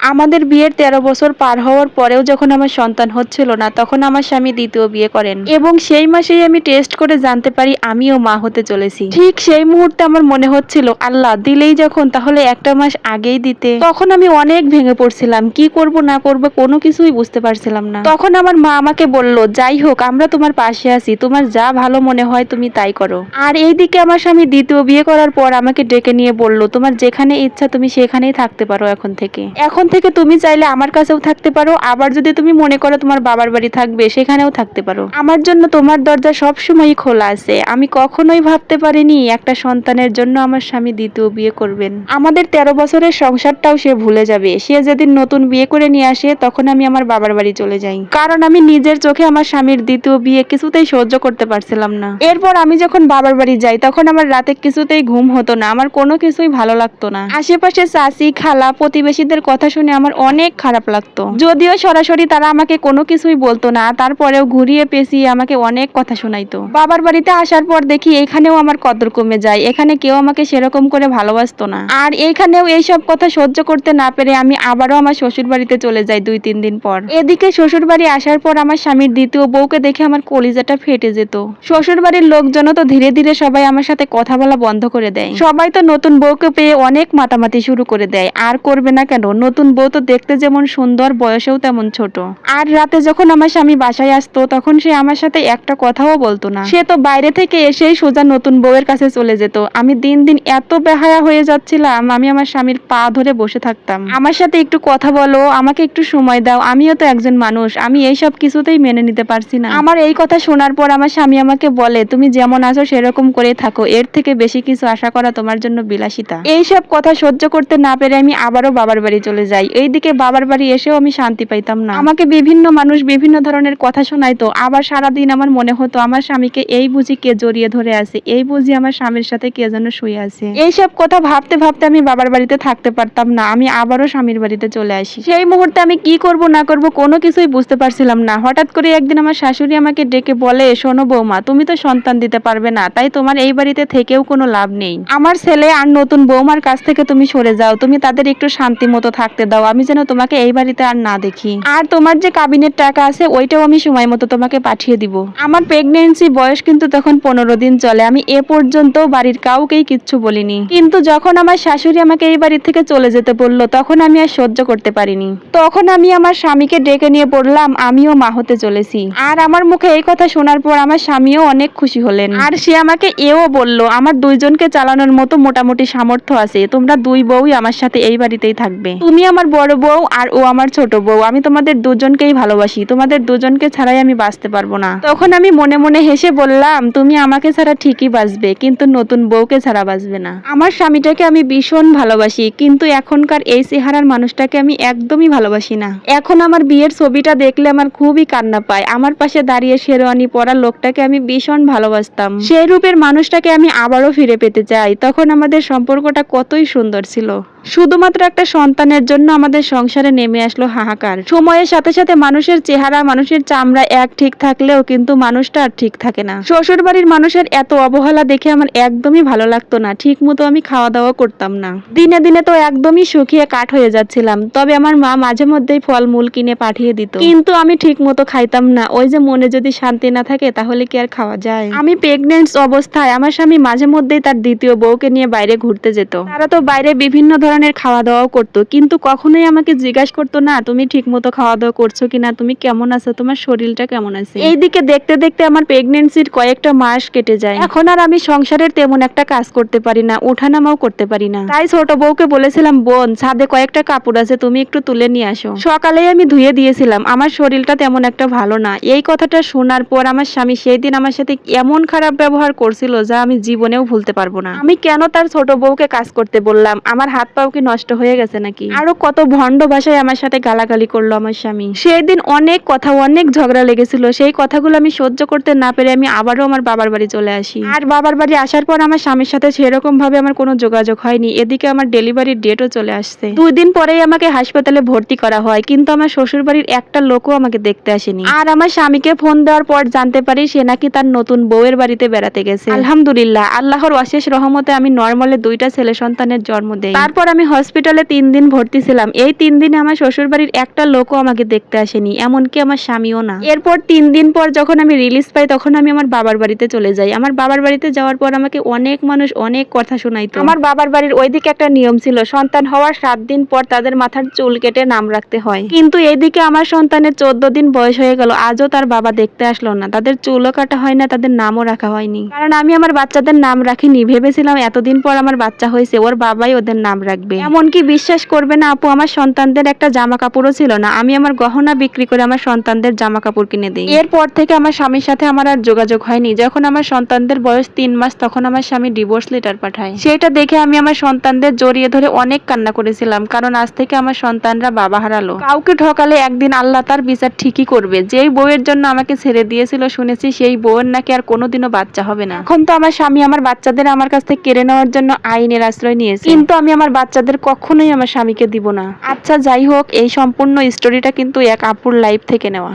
আমাদের বিয়ের তেরো বছর পার হওয়ার পরেও যখন আমার সন্তান হচ্ছিল না, তখন আমার স্বামী দ্বিতীয় বিয়ে করেন। এবং সেই মাসেই আমি টেস্ট করে জানতে পারি আমিও মা হতে চলেছি। ঠিক সেই মুহূর্তে আমার মনে হচ্ছিল, আল্লাহ, দিলেই যখন, তাহলে একটা মাস আগেই দিতে। তখন আমি অনেক ভেঙে পড়ছিলাম, কি করব, না করব, কোনো কিছুই বুঝতে পারছিলাম না। তখন আমার মা আমাকে বলল, যাই হোক, আমরা তোমার পাশে আছি, তোমার যা ভালো মনে হয় তুমি তাই করো। আর এইদিকে আমার স্বামী দ্বিতীয় বিয়ে করার পর আমাকে ডেকে নিয়ে বলল, তোমার যেখানে ইচ্ছা তুমি সেখানেই থাকতে পারো এখন থেকে। এখন থেকে তুমি চাইলে আমার কাছেও থাকতে পারো, আবার যদি তুমি মনে করো তোমার বাবার বাড়ি থাকবে, সেখানেও থাকতে পারো। আমার জন্য তোমার দরজা সবসময়ই খোলা আছে। আমি কখনোই ভাবতে পারিনি একটা সন্তানের জন্য আমার স্বামী দ্বিতীয় বিয়ে করবেন। আমাদের তেরো বছরের সংসারটাও সে ভুলে যাবে। সে যেদিন নতুন বিয়ে করে নিয়ে আসে, তখন আমি আমার বাবার বাড়ি চলে যাই। কারণ আমি নিজের চোখে আমার স্বামীর দ্বিতীয় বিয়ে কিছুতেই সহ্য করতে পারছিলাম না। এরপর আমি যখন বাবার বাড়ি যাই, তখন আমার রাতে কিছুতেই ঘুম হতো না। আমার কোনো কিছুই ভালো লাগতো না। আশেপাশে চাচি খালা, প্রতিবেশীদের কথা শুনে আমার অনেক খারাপ লাগতো। যদিও সরাসরি তারা আমাকে কোনো কিছুই বলতো না, তারপরেও ঘুরিয়ে পেঁচিয়ে আমাকে অনেক কথা শোনাইতো। বাবার বাড়িতে আসার পর দেখি এখানেও আমার কদর কমে যায়, এখানে কেউ আমাকে সেরকম করে ভালোবাসতো না। আর এইখানেও এইসব কথা সহ্য করতে না পেরে আমি আবারও আমার শ্বশুর বাড়িতে চলে যাই দুই তিন দিন পর। এদিকে শ্বশুর বাড়ি আসার পর আমার স্বামীর দ্বিতীয় বউকে দেখে আমার কলিজাটা ফেটে যেত। শ্বশুর বাড়ির লোকজনও তো ধীরে ধীরে সবাই আমার সাথে কথা বলা বন্ধ করে দেয়। সবাই তো নতুন বউকে পেয়ে অনেক মাতামাতি শুরু করে দেয়, আর করবে না কেন? নতুন বউ তো দেখতে যেমন সুন্দর বয়সেও তেমন ছোট। আর রাতে যখন আমার স্বামী বাসায় আসতো তখন সে আমার সাথে একটা কথাও বলতো না। সে তো বাইরে থেকে এসেই সোজা নতুন বউয়ের কাছে চলে যেত। আমি দিন দিন এত বেহায়া হয়ে যাচ্ছিলাম আমি আমার স্বামীর পা ধরে বসে থাকতাম। আমার সাথে একটু কথা বলো আমাকে একটু সময় দাও আমিও তো একজন মানুষ আমি এইসব কিছুতেই মেনে নিতে পারছি না। আমার এই কথা শোনার পর আমার স্বামী আমাকে বলে তুমি যেমন আছো সেরকম করে থাকো। এর থেকে বেশি কিছু আশা করা তোমার জন্য বিলাসিতা। এইসব কথা সহ্য করতে না পেরে আমি আবারও বাবার বাড়ি চলে যাই। এইদিকে বাবার বাড়ি এসেও আমি শান্তি পাইতাম না। আমাকে বিভিন্ন মানুষ বিভিন্ন ধরনের কথা শোনাইতো, আবার সারাদিন আমার মনে হতো আমার স্বামীকে এই বুঝি কে জড়িয়ে ধরে আছে, এই বুঝি আমার স্বামীর সাথে কে যেন শুয়ে আছে। এইসব কথা ভাবতে ভাবতে আমি বাবার বাড়িতে থাকতে পারতাম না, আমি আবারও স্বামীর বাড়িতে চলে আসি। সেই মুহূর্তে আমি কি করব না করব কোনো কিছুই বুঝতে পারছিলাম না। হঠাৎ করে একদিন আমার শাশুড়ি আমাকে ডেকে বলে, শোনো বৌমা, তুমি তো সন্তান দিতে পারবে না, তাই তোমার এই বাড়িতে থেকেও কোনো লাভ নেই। আমার ছেলে আর নতুন বৌমার কাছ থেকে তুমি সরে যাও, তুমি তাদের একটু শান্তি মতো থাকতে দাও, আমি যেন তোমাকে এই বাড়িতে আর না দেখি। আর তোমার যে কাবিনের টাকা আছে, ওইটাও আমি সময় মতো তোমাকে পাঠিয়ে দিব। আমার প্রেগনেন্সি বয়স কিন্তু তখন পনেরো দিন চলে। আমি এ পর্যন্ত বাড়ির কাউকেই কিচ্ছু বলিনি। কিন্তু যখন আমার শাশুড়ি আমাকে এই বাড়ি থেকে চলে যেতে বলল, তখন আমি আর সহ্য করতে পারিনি। তখন আমি আমার স্বামীকে ডেকে নিয়ে পড়লাম আমিও মা হতে চলেছি। আর আমার মুখে এই কথা শোনার পর আমার স্বামীও অনেক খুশি হলেন। আর সে আমাকে এও বলল, আমার দুইজনকে চালানোর মতো মোটামুটি সামর্থ্য আছে। তোমরা দুই বউই আমার সাথে এই বাড়িতেই থাকবে। তুমি আমার বড় বউ আর ও আমার ছোট বউ। আমি তোমাদের দুজনকেই ভালোবাসি। তোমাদের দুজনকে ছাড়াই আমি বাঁচতে পারব না। তখন আমি মনে মনে হেসে বললাম, তুমি আমাকে ছাড়া ঠিকই বাঁচবে, কিন্তু নতুন বউকে ছাড়া বাঁচবে না। আমার স্বামীটাকে আমি ভীষণ ভালোবাসি, কিন্তু এখনকার এই চেহারার মানুষটাকে আমি একদমই ভালোবাসি না। এখন আমার বিয়ের ছবিটা দেখলে আমার খুবই কান্না পায়। আমার পাশে দাঁড়িয়ে শেরওয়ানি পরা লোকটাকে আমি ভীষণ ভালোবাসতাম। সেই রূপের মানুষটাকে আমি আবারও ফিরে পেতে চাই। তখন আমাদের সম্পর্কটা কতই সুন্দর ছিল। শুধুমাত্র একটা সন্তানের জন্য আমাদের সংসারে নেমে আসলো হাহাকার। সময়ের সাথে সাথে মানুষের চেহারা, মানুষের চামড়া এক ঠিক থাকলেও কিন্তু মানুষটা আর ঠিক থাকে না। শ্বশুর বাড়ির মানুষের এত অবহেলা দেখে আমার একদমই ভালো লাগতো না। ঠিক মতো আমি খাওয়া দাওয়া করতাম না। দিনে দিনে তো একদমই শুকিয়ে কাঠ হয়ে যাচ্ছিলাম। তবে আমার মা মাঝে মধ্যেই ফলমূল কিনে পাঠিয়ে দিত। কিন্তু আমি ঠিক মতো খাইতাম না। ওই যে মনে যদি শান্তি না থাকে তাহলে কি আর খাওয়া যায়? আমি প্রেগনেন্ট অবস্থায় আমার স্বামী মাঝে মধ্যেই তার দ্বিতীয় বউকে নিয়ে বাইরে ঘুরতে যেত। তারা তো বাইরে বিভিন্ন ধরনের খাওয়া দাওয়াও করতো। কিন্তু কখনোই আমাকে জিজ্ঞাসা করতো না তুমি ঠিক মতো খাওয়া দাওয়া করছ কিনা? তুমি কেমন আছো? তোমার শরীরটা কেমন আছে? এইদিকে দেখতে দেখতে আমার প্রেগনেন্সির কয়েকটা মাস কেটে যায়। এখন আর আমি সংসারের তেমন একটা কাজ করতে পারি না ওঠানামাও করতে পারি না। তাই ছোট বউকে বলেছিলাম বোন ছাদে কয়েকটা কাপড় আছে তুমি একটু তুলে নিয়ে আসো। সকালেই আমি ধুয়ে দিয়েছিলাম আমার শরীরটা তেমন একটা ভালো না। এই কথাটা শোনার পর আমার স্বামী সেই দিন আমার সাথে এমন খারাপ ব্যবহার করছিল যা আমি জীবনেও ভুলতে পারব না। আমি কেন তার ছোট বউকে কাজ করতে বললাম? আমার হাত পাও কি নষ্ট হয়ে গেছে নাকি? আরও কত ভণ্ড ভাষায় আমার সাথে গালাগালি করল আমার স্বামী। সেই দিন অনেক কথা, অনেক ঝগড়া লেগেছিল। সেই কথাগুলো আমি সহ্য করতে না পেরে আমি আবারও আমার বাবার বাড়ি চলে আসি। আর বাবার বাড়ি আসার পর আমার স্বামীর সাথে সেরকম ভাবে আমার কোনো যোগাযোগ হয়নি। এদিকে আমার ডেলিভারির ডেটও চলে আসছে। দুই দিন পরেই আমাকে হাসপাতালে ভর্তি করা হয়, কিন্তু আমার শ্বশুর বাড়ির একটা লোকও আমাকে দেখতে আসেনি। আর আমার স্বামীকে ফোন দেওয়ার পর জানতে পারি সে নাকি তার নতুন বউয়ের বাড়িতে বেড়াতে গেছে। আলহামদুলিল্লাহ, আল্লাহর অশেষ রহমতে আমি নর্মালে দুইটা ছেলে সন্তানের জন্ম দেই। তারপর আমি হসপিটালে তিন দিন ভর্তি ছিলাম গিয়েছিলাম এই তিন দিনে আমার শ্বশুর বাড়ির একটা লোকও আমাকে দেখতে আসেনি, এমনকি আমার স্বামীও না। এরপর তিন দিন পর যখন আমি রিলিজ পাই, তখন আমি আমার বাবার বাড়িতে চলে যাই। আমার বাবার বাড়িতে যাওয়ার পর আমাকে অনেক মানুষ অনেক কথা শোনাইতো। আমার বাবার বাড়ির ওইদিকে একটা নিয়ম ছিল, সন্তান হওয়ার সাত দিন পর তাদের মাথার চুল কেটে নাম রাখতে হয়। কিন্তু এইদিকে আমার সন্তানের চোদ্দ দিন বয়স হয়ে গেল, আজও তার বাবা দেখতে আসলো না। তাদের চুলও কাটা হয় না, তাদের নামও রাখা হয়নি। কারণ আমি আমার বাচ্চাদের নাম রাখিনি, ভেবেছিলাম এতদিন পর আমার বাচ্চা হয়েছে, ওর বাবাই ওদের নাম রাখবে। এমনকি বিশ্বাস করবে না আপু, আমার সন্তানদের একটা জামা কাপড়ও ছিল না। আমি আমার গহনা বিক্রি করে আমার সন্তানদের জামা কাপড় কিনে দিই। এরপর থেকে আমার স্বামীর সাথে আমার আর যোগাযোগ হয়নি। যখন আমার সন্তানদের বয়স তিন মাস, তখন আমার স্বামী ডিভোর্স লেটার পাঠায়। সেটা দেখে আমি আমার সন্তানদের জড়িয়ে ধরে অনেক কান্না করেছিলাম, কারণ আজ থেকে আমার সন্তানরা বাবা হারালো। কাউকে ঠকালে একদিন আল্লাহ তার বিচার ঠিকই করবে। যেই বউয়ের জন্য আমাকে ছেড়ে দিয়েছিল, শুনেছি সেই বউয়ের নাকি আর কোনোদিনও বাচ্চা হবে না। এখন তো আমার স্বামী আমার বাচ্চাদের আমার কাছ থেকে কেড়ে নেওয়ার জন্য আইনের আশ্রয় নিয়েছে। কিন্তু আমি আমার বাচ্চাদের কখনোই আমার স্বামীকে দিব না। আচ্ছা যাই হোক এই সম্পূর্ণ স্টোরিটা কিন্তু এক আপুর লাইফ থেকে নেওয়া।